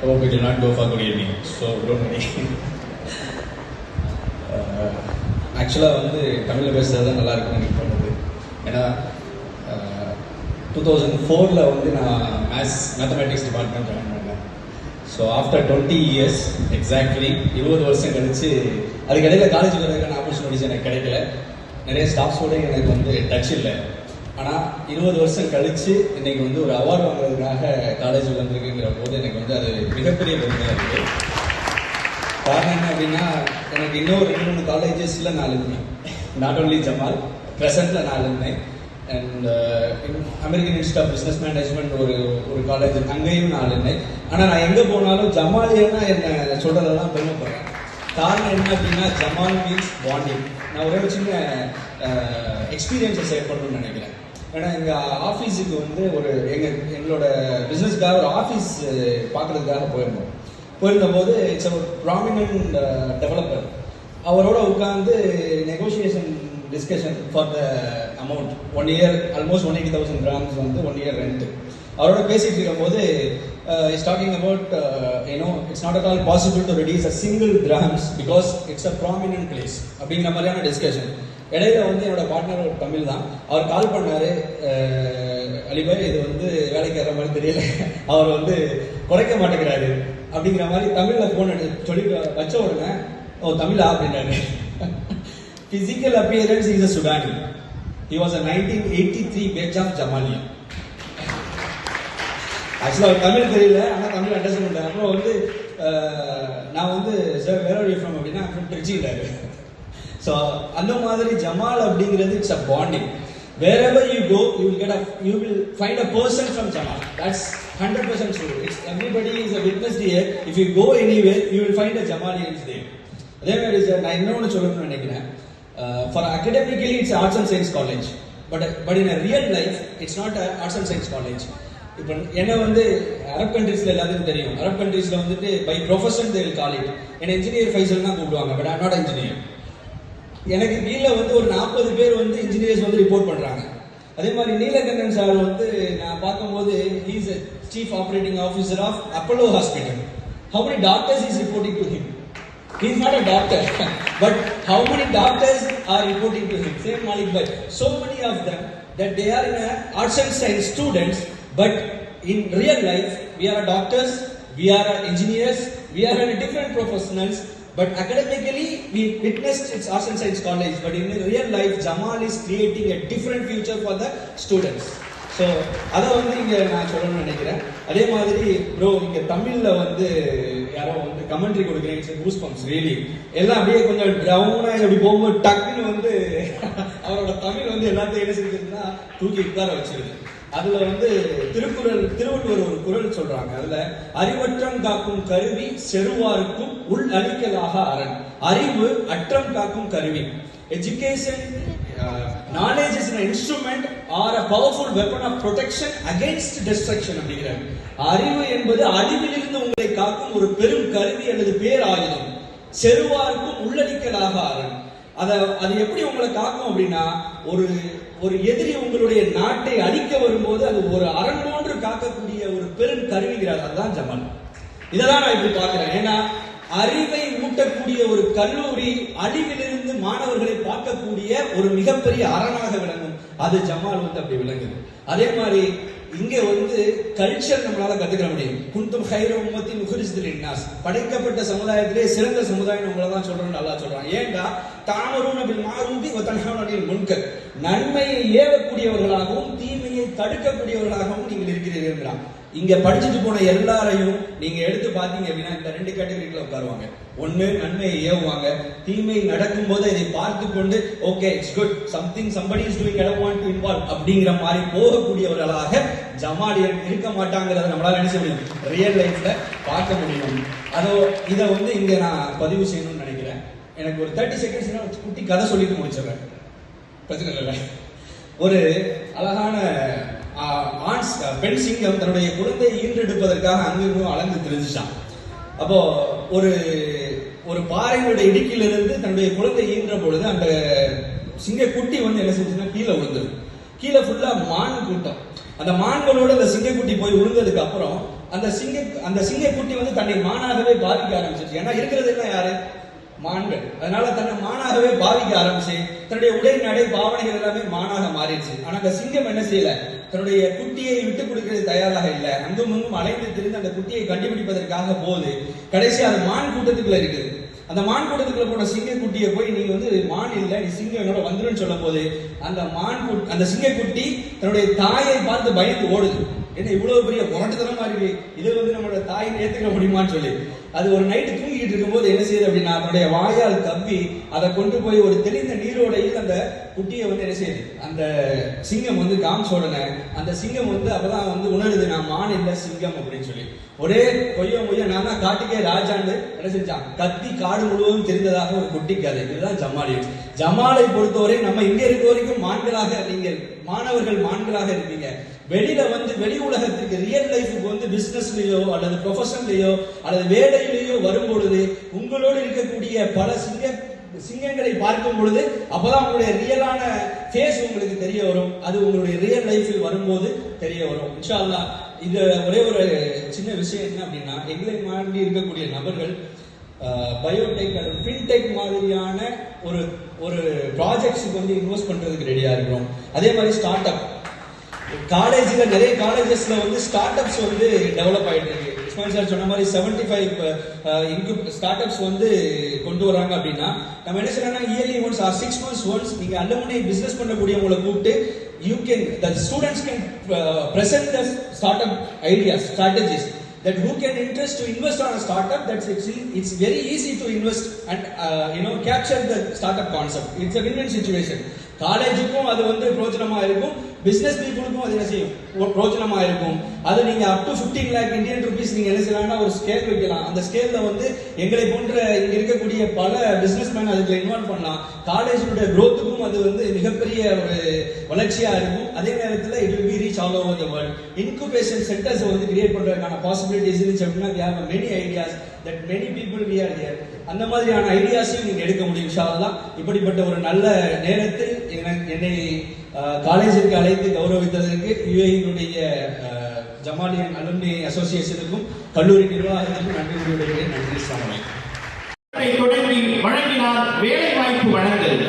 hope it will not go for good evening. So don't worry. ஆக்சுவலாக வந்து தமிழில் பேசுகிறது தான் நல்லா இருக்கும்னு எனக்கு தோணுது ஏன்னா டூ தௌசண்ட் ஃபோரில் வந்து நான் மேத்ஸ் மேத்தமெட்டிக்ஸ் டிபார்ட்மெண்ட் ஜாயின் பண்ணேன் so after twenty years exactly இருபது வருஷம் கழிச்சு அதுக்கு இடையில காலேஜ் வரதுக்கான ஆப்பர்ச்சுனிட்டிஸ் எனக்கு கிடைக்கல நிறைய ஸ்டாஃப்ஸோடு எனக்கு வந்து டச் இல்லை ஆனால் இருபது வருஷம் கழிச்சு இன்னைக்கு வந்து ஒரு அவார்டு வாங்குறதுக்காக காலேஜ் வந்திருக்குங்கிற போது எனக்கு வந்து அது மிகப்பெரிய பெருமையாக இருக்குது காரணம் என்ன அப்படின்னா எனக்கு இன்னும் ரெண்டு மூணு காலேஜஸில் நான் இருந்தேன். நாட் ஓன்லி ஜமால் ப்ரெசண்டில் நான் இருந்தேன். And American institute of business management ஒரு ஒரு காலேஜ் அங்கேயும் நான் இருந்தேன். ஆனால் நான் எங்கே போனாலும் ஜமாலியன்னா என்ன சொல்கிறதெல்லாம் பெருமைப்படுறேன். காரணம் என்ன அப்படின்னா ஜமால் மீன்ஸ் பாண்டிங் நான் ஒரே ஒரு சின்ன uh, எக்ஸ்பீரியன்ஸை ஷேர் பண்ணணும்னு நினைக்கிறேன். ஏன்னா எங்கள் ஆஃபீஸுக்கு வந்து ஒரு எங்கள் எங்களோட பிஸ்னஸ்க்காக ஒரு ஆஃபீஸ் பார்க்குறதுக்காக போயிருந்தோம். போயிருந்தபோது இட்ஸ் ஒரு ப்ராமினன்ட் டெவலப்பர் அவரோட உட்காந்து negotiation discussion for the amount one year almost one eighty thousand grams வந்து ஒன் இயர் ரெண்ட் அவரோட பேசிட்டு இருக்கும்போது is talking about you know it's not at all possible to reduce a single grams because it's a prominent place அப்படிங்கிற மாதிரியான discussion இடையில வந்து என்னோட partner ஒரு தமிழ் தான். அவர் கால் பண்ணாரு அலிபாய் இது வந்து வேலைக்கு வர மாதிரி தெரியல. அவர் வந்து குறைக்க மாட்டேங்கிறாரு. அப்படிங்கிற மாதிரி தமிழ்ல போன் சொல்லி வச்ச உடனே ஓ தமிழா? அப்படின்னாரு. Physical appearance is a Sudani he was a nineteen eighty three batch of Jamalia ஆக்சுவலாக அவர் தமிழ் தெரியல ஆனால் தமிழ் அண்டர்ஸ்டாண்ட் பண்ணார் அப்புறம் வந்து நான் வந்து சார் வேற ஒரு ஃப்ரம் அப்படின்னா ஃப்ரம் திருச்சிட்டாரு அந்த மாதிரி ஜமால் அப்படிங்கிறது it's a bonding wherever you go you you will get you you find a person from Jamal jamal. That's 100% true. It's everybody is a witness here. If you go you will find a Jamal is there அதே மாதிரி sir நான் இன்னொன்று சொல்லணும்னு நினைக்கிறேன். For academically it's arts and science college but but in a real life it's not a arts and science college இப்போ என்ன வந்து Arab கண்ட்ரீஸ்ல எல்லாத்துக்கும் தெரியும். அரப் கண்ட்ரீஸ்ல வந்துட்டு பை ப்ரொஃபஷன் தேல் காலேஜ் என்ன இன்ஜினியர் ஃபைசல் தான் கூப்பிடுவாங்க பட் ஐம் நாட் இன்ஜினியர் எனக்கு கீழே வந்து ஒரு நாற்பது பேர் வந்து இன்ஜினியர்ஸ் வந்து ரிப்போர்ட் பண்றாங்க அதே மாதிரி நீலகண்டன் சார் வந்து நான் பார்க்கும்போது he's chief operating officer of Apollo hospital how many doctors is reporting to him He is not a doctor, but how many doctors are reporting to him? Same Malik Bhai. So many of them that they are in a arts and science students, but in real life we are doctors, we are engineers, we are different professionals. But academically, we witnessed its arts and science college. But in real life, Jamal is creating a different future for the students. So அதை வந்து இங்கே நான் சொல்லணும்னு நினைக்கிறேன் அதே மாதிரி bro இங்கே தமிழில் வந்து யாரோ வந்து கமெண்ட்ரி கொடுக்குறேன் இட்ஸ் பூஸ் பம்ப்ஸ் ரியலி எல்லாம் அப்படியே கொஞ்சம் டவுனாக அப்படி போகும்போது டக்குன்னு வந்து அவரோட தமிழ் வந்து எல்லாத்தையும் என்ன செஞ்சிருந்தா தூக்கி உட்கார வச்சிருது அதுல வந்து திருக்குறள் திருவள்ளுவர் ஒரு குரல் சொல்றாங்க. அதுல அறிவற்றம் காக்கும் கருவி செருவாருக்கும் உள் அழிக்கலாக அரண். அறிவு அற்றம் காக்கும் கருவி. Education knowledge is an instrument or a powerful weapon of protection against அப்படிங்கிறார். அறிவு என்பது அழிவிலிருந்து உங்களை காக்கும் ஒரு பெரும் கருவி அல்லது பேர் ஆயுதம் செருவாருக்கும் உள்ளடிக்கலாக அரண். அதை அது எப்படி உங்களை காக்கும் அப்படின்னா ஒரு ஒரு எதிரி உங்களுடைய நாட்டை அழிக்க வரும்போது அது ஒரு அரண் போன்று காக்கக்கூடிய ஒரு பெரும் கருவிகிறார் அதுதான் ஜமால் இதெல்லாம் நான் இப்படி பார்க்கிறேன். ஏன்னா அறிவை ஊட்டக்கூடிய ஒரு கல்லூரி அழிவிலிருந்து மாணவர்களை பார்க்கக்கூடிய ஒரு மிகப்பெரிய அரணாக விளங்கும். அது ஜமால் வந்து அப்படி விளங்குது. அதே மாதிரி இங்க வந்து கல்ச்சர் நம்மளால கத்துக்கிற முடியும். குந்தும் ஹைர உம்மத்தி முகரிசத்தில் இன்னாஸ். படைக்கப்பட்ட சமுதாயத்திலே சிறந்த சமுதாயம் உங்களை தான் சொல்றோம் நல்லா சொல்றான். ஏன்டா தாமரும் அப்படி மாறுந்தி தன்ஹானில் முன்கர். நன்மையை ஏவக்கூடியவர்களாகவும் தீமையை தடுக்கக்கூடியவர்களாகவும் நீங்கள் இருக்கிறீர்கள் இங்க படிச்சுட்டு போன எல்லாரையும் நீங்க எடுத்து பாத்தீங்க அப்படின்னா இந்த ரெண்டு கேட்டகரிக்குள்ள உட்காருவாங்க. ஒண்ணு நன்மையை ஏவுவாங்க. தீமை நடக்கும் போது இதை பார்த்து கொண்டு okay it's good something somebody is doing I want to involve அப்படிங்கிற மாதிரி போகக்கூடியவர்களாக ஜமாலியர் இருக்க மாட்டாங்கிறத நம்மளால நினைச்ச முடியும்? ரியல் லைஃப்ல பார்க்க முடியும். அதோ இதை வந்து இங்க நான் பதிவு செய்யணும்னு நினைக்கிறேன். எனக்கு ஒரு தேர்ட்டி செகண்ட்ஸ் குட்டி கதை சொல்லிட்டு முடிச்சிடுறேன். பிரச்சனை இல்லை ஒரு அழகான ஆண் பெண் சிங்கம் தன்னுடைய குழந்தையை ஈன்றெடுப்பதற்காக அங்கிருந்தும் அளந்து தெரிஞ்சுச்சான் அப்போ ஒரு ஒரு பாறையினுடைய இடுக்கிலிருந்து தன்னுடைய குழந்தை ஈன்ற பொழுது அந்த சிங்க குட்டி வந்து என்ன செஞ்சுன்னா கீழே விழுந்தது கீழே ஃபுல்லா மான் கூட்டம். அந்த மான்களோட அந்த சிங்கக்குட்டி போய் விழுந்ததுக்கு அப்புறம் அந்த சிங்க அந்த சிங்கக்குட்டி வந்து தன்னை மானாகவே பாவிக்க ஆரம்பிச்சிச்சு ஏன்னா இருக்கிறது என்ன யாரு? மான்கள். அதனால தன்னை மானாகவே பாவிக்க ஆரம்பிச்சு தன்னுடைய உடை நடை பாவனைகள் எல்லாமே மானாக மாறிடுச்சு. ஆனா அந்த சிங்கம் என்ன செய்யல? தன்னுடைய குட்டியை விட்டு கொடுக்கிறது தயாராக இல்லை. அங்கும் அங்கும் அலைந்து திரிந்து அந்த குட்டியை கண்டுபிடிப்பதற்காக போகுது கடைசி அது மான் கூட்டத்துக்குள்ள இருக்குது. அந்த மான் கூட்டத்துக்குள்ள போன சிங்க குட்டியை போய் நீங்க வந்து மான் இல்ல நீ சிங்கம் என்னோட வந்துருன்னு சொல்லும் போது அந்த மான் அந்த சிங்க குட்டி தன்னுடைய தாயை பார்த்து பயந்து ஓடுது. என்ன இவ்வளவு பெரிய முரட்டுத்தனமா இருக்கு இதை வந்து நம்மளோட தாயை ஏத்துக்க முடியுமான்னு சொல்லி. அது ஒரு நைட்டு தூங்கிட்டு இருக்கும்போது என்ன செய்யுது அப்படின்னா அதனுடைய வாயால் தப்பி அதை கொண்டு போய் ஒரு தெளிந்த நீரோடையில் அந்த குட்டியை வந்து என்ன செய்யுது? அந்த சிங்கம் வந்து காமிச்ச உடனே அந்த சிங்கம் வந்து அப்பதான் வந்து உணருது நான் மான் இல்லை சிங்கம் அப்படின்னு சொல்லி. ஒரே கொய்ய மொய்ய நான் தான் காட்டுக்கே ராஜான்னு என்ன செஞ்சான்? கத்தி காடு முழுவதும் தெரிந்ததாக ஒரு குட்டி கதை. இதுதான் ஜமாலி. ஜமாலை பொறுத்தவரை நம்ம இங்க இருக்க வரைக்கும் மான்களாக நீங்கள் மாணவர்கள் மான்களாக இருக்கீங்க வெளியில வந்து வெளி உலகத்திற்கு ரியல் லைஃபுக்கு வந்து பிசினஸ்லயோ அல்லது ப்ரொஃபஷன்லயோ அல்லது வேலையிலேயோ வரும் பொழுது உங்களோடு இருக்கக்கூடிய பல சிங்க சிங்கங்களை பார்க்கும் பொழுது அப்பதான் உங்களுடைய ரியலான ஃபேஸ் உங்களுக்கு தெரிய வரும். அது உங்களுடைய ரியல் லைஃபில் வரும்போது தெரிய வரும். இன்ஷா அல்லாஹ் இந்த ஒரே ஒரு சின்ன விஷயம் என்ன அப்படின்னா எங்களை மாதிரி இருக்கக்கூடிய நபர்கள் பயோடெக் அல்லது ஃபின்டெக் மாதிரியான ஒரு ஒரு ப்ராஜெக்ட்ஸுக்கு வந்து இன்வெஸ்ட் பண்ணுறதுக்கு ரெடியாக இருக்கிறோம். அதே மாதிரி ஸ்டார்ட் அப் காலேஜில் நிறைய காலேஜஸ்ல வந்து ஸ்டார்ட் அப்ஸ் வந்து டெவலப் ஆயிட்டு இருக்கு. இஸ்மாயில் சார் சொன்ன மாதிரி செவன்டி ஃபைவ் ஸ்டார்ட் அப்ஸ் வந்து கொண்டு வராங்க அப்படின்னா நம்ம என்ன செய்யறோம்னா yearly once or six months once நீங்க அலுமினை பிசினஸ் பண்ணக்கூடியவங்களை கூப்பிட்டு you can the students can present the startup ideas strategies that who can interest to invest on a startup that's it's it's very easy to invest and uh, you know capture the startup concept. It's a win-win situation. காலேஜுக்கும் அது வந்து பிரோஜனமா இருக்கும். Business பீப்புளுக்கும் அது என்ன செய்யும் பிரோஜனமாக இருக்கும். அது நீங்கள் up to 15 lakh Indian rupees நீங்கள் என்ன செய்யலாம்னா ஒரு ஸ்கேல் வைக்கலாம். அந்த ஸ்கேலில் வந்து எங்களை போன்ற இங்கே இருக்கக்கூடிய பல பிஸ்னஸ் மேன் அதுக்கு இன்வால்வ் பண்ணலாம். காலேஜோட க்ரோத்துக்கும் அது வந்து மிகப்பெரிய ஒரு வளர்ச்சியாக இருக்கும். அதே நேரத்தில் it will be reach all over the world incubation centres வந்து கிரியேட் பண்ணுறதுக்கான பாசிபிலிட்டிஸ் இருந்துச்சு அப்படின்னா we have many ideas that many people we are here. அந்த மாதிரியான ஐடியாஸையும் நீங்கள் எடுக்க முடியும் இன்ஷா இப்படிப்பட்ட ஒரு நல்ல நேரத்தில் என்னை காலேஜிற்கு அழைத்து கௌரவித்ததற்கு யுஏயினுடைய ஜமாலியன் அலுமினி அசோசியேஷனுக்கும் கல்லூரி நிர்வாகத்திற்கும் நன்றி கூறுகிறேன். நன்றி சாமி தொடங்கி வழங்கினால் வேலை வாய்ப்பு வழங்கல்.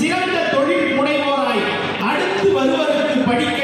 சிறந்த தொழில் முனைவோராய் அடுத்து வருவதற்கு படிக்க